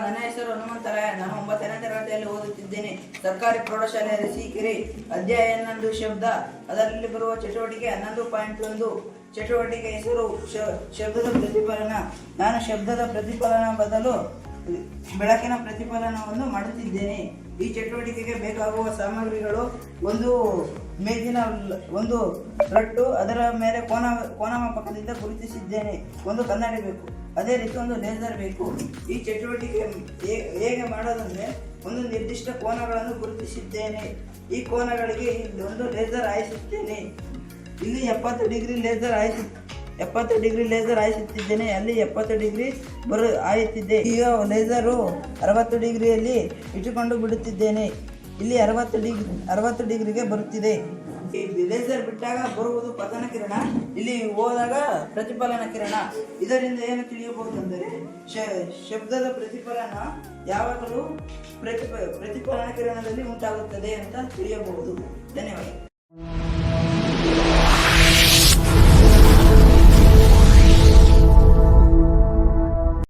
ನನ್ನ ಹೆಸರು ಹನುಮಂತರಾಯ ನಾನು ಒಂಬತ್ತನೇ ತರಗತಿಯಲ್ಲಿ ಓದುತ್ತಿದ್ದೇನೆ. ಸರ್ಕಾರಿ ಪ್ರೌಢಶಾಲೆ ಅರಸೀಕೆರೆ. ಅಧ್ಯಾಯ ಶಬ್ದ. ಅದರಲ್ಲಿ ಬರುವ ಚಟುವಟಿಕೆ ಹನ್ನೊಂದು ಪಾಯಿಂಟ್ ಒಂದು. ಚಟುವಟಿಕೆ ಹೆಸರು ಶಬ್ದದ ಪ್ರತಿಫಲನ. ನಾನು ಶಬ್ದದ ಪ್ರತಿಫಲನ ಬದಲು ಬೆಳಕಿನ ಪ್ರತಿಫಲನವನ್ನು ಮಾಡುತ್ತಿದ್ದೇನೆ. ಈ ಚಟುವಟಿಕೆಗೆ ಬೇಕಾಗುವ ಸಾಮಗ್ರಿಗಳು ಒಂದು ಮೇಜಿನ ಒಂದು ರಟ್ಟು, ಅದರ ಮೇಲೆ ಕೋನ, ಕೋನಮಾಪಕದಿಂದ ಗುರುತಿಸಿದ್ದೇನೆ. ಒಂದು ಕನ್ನಡಿ ಬೇಕು. ಅದೇ ರೀತಿ ಒಂದು ಲೇಸರ್ ಬೇಕು. ಈ ಚಟುವಟಿಕೆ ಹೇಗೆ ಮಾಡೋದಂದರೆ ಒಂದು ನಿರ್ದಿಷ್ಟ ಕೋನಗಳನ್ನು ಗುರುತಿಸಿದ್ದೇನೆ. ಈ ಕೋನಗಳಿಗೆ ಒಂದು ಲೇಸರ್ ಹಾಯಿಸುತ್ತೇನೆ. ಇಲ್ಲಿ ಎಪ್ಪತ್ತು ಡಿಗ್ರಿ ಲೇಸರ್ ಆಯಿಸು ಎಪ್ಪತ್ತು ಡಿಗ್ರಿ ಲೇಸರ್ ಆಯಿಸುತ್ತಿದ್ದೇನೆ ಅಲ್ಲಿ ಎಪ್ಪತ್ತು ಡಿಗ್ರಿ ಬರು ಆಯುತ್ತಿದೆ ಈಗ ಲೇಸರು ಅರವತ್ತು ಡಿಗ್ರಿಯಲ್ಲಿ ಇಟ್ಟುಕೊಂಡು ಬಿಡುತ್ತಿದ್ದೇನೆ. ಇಲ್ಲಿ ಅರವತ್ತು ಡಿಗ್ರಿ ಅರವತ್ತು ಡಿಗ್ರಿಗೆ ಬರುತ್ತಿದೆ. ಲೇಸರ್ ಬಿಟ್ಟಾಗ ಬರುವುದು ಪತನ ಕಿರಣ. ಇಲ್ಲಿ ಹೋದಾಗ ಪ್ರತಿಫಲನ ಕಿರಣ. ಇದರಿಂದ ಏನು ತಿಳಿಯಬಹುದೆಂದರೆ, ಶ- ಶಬ್ದದ ಪ್ರತಿಫಲನ ಯಾವಾಗಲೂ ಪ್ರತಿಫ, ಪ್ರತಿಫಲನ ಕಿರಣದಲ್ಲಿ ಉಂಟಾಗುತ್ತದೆ ಅಂತ ತಿಳಿಯಬಹುದು. ಧನ್ಯವಾದ.